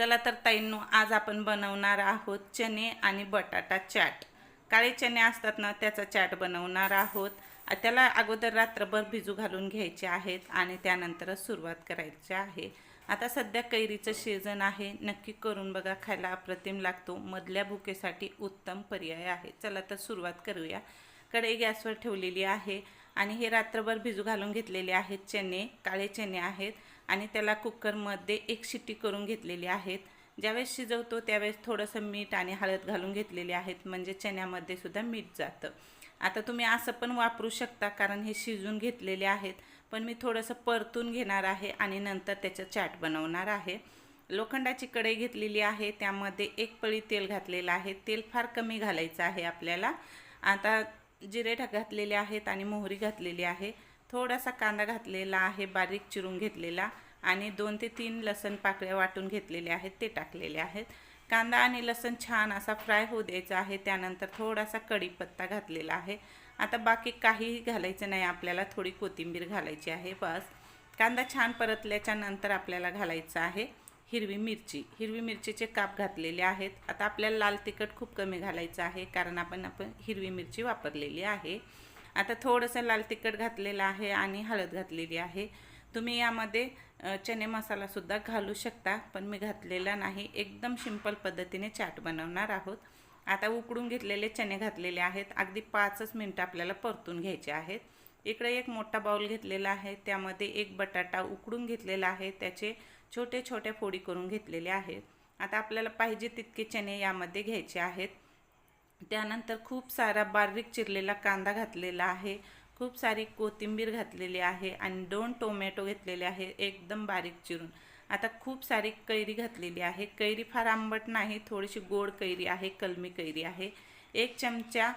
चला तर ताईंनो आज आपण बनवणार आहोत चणे आणि बटाटा चाट. काळे चणे असतात ना त्याचा चाट बनवणार आहोत. त्याला अगोदर रात्रभर भिजू घालून घ्यायचे आहेत आणि त्यानंतरच सुरुवात करायची आहे. आता सध्या कैरीचं सीझन आहे. नक्की करून बघा खायला अप्रतिम लागतो. मधल्या भुकेसाठी उत्तम पर्याय आहे. चला तर सुरुवात करूया. कढई गॅसवर ठेवलेली आहे आणि हे रात्रभर भिजू घालून घेतलेले आहेत चणे. काळे चणे आहेत. आणि त्याला कुकरमध्ये एक शिट्टी करून घेतलेली आहेत. ज्यावेळेस शिजवतो त्यावेळेस थोडंसं मीठ आणि हळद घालून घेतलेले आहेत. म्हणजे चण्यामध्ये सुद्धा मीठ जातं. आता तुम्ही असं पण वापरू शकता कारण हे शिजून घेतलेले आहेत. पण मी थोडंसं परतून घेणार आहे आणि नंतर त्याचं चाट बनवणार आहे. लोखंडाची कढई घेतलेली आहे. त्यामध्ये एक पळी तेल घातलेलं आहे. तेल फार कमी घालायचं आहे आपल्याला. आता जिरे घातलेले आहेत आणि मोहरी घातलेली आहे. थोडासा कांदा घातलेला आहे बारीक चिरून घेतलेला आणि दोन ते तीन लसण पाकळ्या वाटून घेतलेले आहेत ते टाकलेले आहेत. कांदा आणि लसण छान असा फ्राय होऊ द्यायचा आहे त्यानंतर थोडासा कढीपत्ता घातलेला आहे. आता बाकी काहीही घालायचं नाही आपल्याला थोडी कोथिंबीर घालायची आहे बस. कांदा छान परतल्याच्या नंतर आपल्याला घालायचं आहे हिरवी मिरची. हिरवी मिरचीचे काप घातलेले आहेत. आता आपल्याला लाल तिखट खूप कमी घालायचं आहे कारण आपण आपण हिरवी मिरची वापरलेली आहे. आता थोडंसं लाल तिखट घातलेलं आहे आणि हळद घातलेली आहे. तुम्ही यामध्ये चणे मसालासुद्धा घालू शकता पण मी घातलेला नाही. एकदम सिंपल पद्धतीने चाट बनवणार आहोत. आता उकडून घेतलेले चणे घातलेले आहेत. अगदी पाचच मिनटं आपल्याला परतून घ्यायचे आहेत. इकडे एक मोठा बाउल घेतलेला आहे. त्यामध्ये एक बटाटा उकडून घेतलेला आहे. त्याचे छोटे छोटे फोडी करून घेतलेले आहेत. आता आपल्याला पाहिजे तितके चणे यामध्ये घ्यायचे आहेत. त्यानंतर खूप सारा बारीक चिरलेला कांदा घातलेला आहे. खूप सारी कोथिंबीर घातलेली आहे आणि दोन टोमॅटो घेतलेले आहे एकदम बारीक चिरून. आता खूप सारी कैरी घातलेली आहे. कैरी फार आंबट नाही थोडीशी गोड कैरी आहे कलमी कैरी आहे. एक चमचा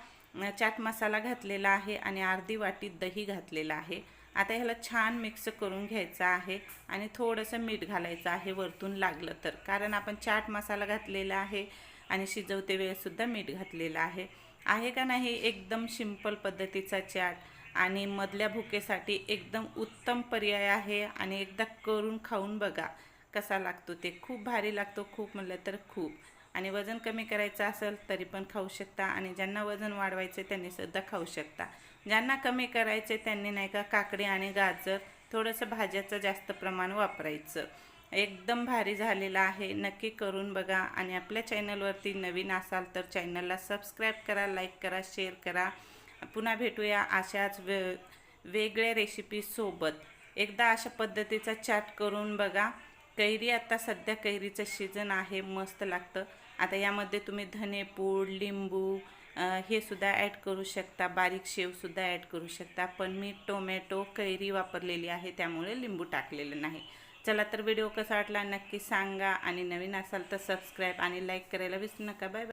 चाट मसाला घातलेला आहे आणि अर्धी वाटी दही घातलेलं आहे. आता ह्याला छान मिक्स करून घ्यायचं आहे आणि थोडंसं मीठ घालायचं आहे वरतून लागलं तर. कारण आपण चाट मसाला घातलेला आहे आणि शिजवते वेळेसुद्धा मीठ घातलेलं आहे. आहे का नाही एकदम सिंपल पद्धतीचा चाट आणि मधल्या भुकेसाठी एकदम उत्तम पर्याय आहे आणि एकदा करून खाऊन बघा कसा लागतो ते. खूप भारी लागतो खूप म्हणलं तर खूप. आणि वजन कमी करायचं असेल तरी पण खाऊ शकता आणि ज्यांना वजन वाढवायचं त्यांनी सुद्धा खाऊ शकता. ज्यांना कमी करायचे त्यांनी नाही का काकडी आणि गाजर थोडंसं भाज्याचं जास्त प्रमाण वापरायचं. एकदम भारी झालेलं आहे. नक्की करून बघा आणि आपल्या चॅनलवरती नवीन असाल तर चॅनलला सबस्क्राईब करा लाईक करा शेअर करा. पुन्हा भेटूया अशाच वे वेगळ्या रेसिपीसोबत एकदा अशा पद्धतीचा चाट करून बघा. कैरी आता सध्या कैरीचं सीझन आहे मस्त लागतं. आता यामध्ये तुम्ही धनेपूड लिंबू हे सुद्धा ॲड करू शकता. बारीक शेवसुद्धा ॲड करू शकता. पण मी टोमॅटो कैरी वापरलेली आहे त्यामुळे लिंबू टाकलेलं नाही. चला तर व्हिडिओ कसा वाटला नक्की सांगा आणि नवीन असाल तर सबस्क्राईब आणि लाईक करायला विसरू नका. Bye bye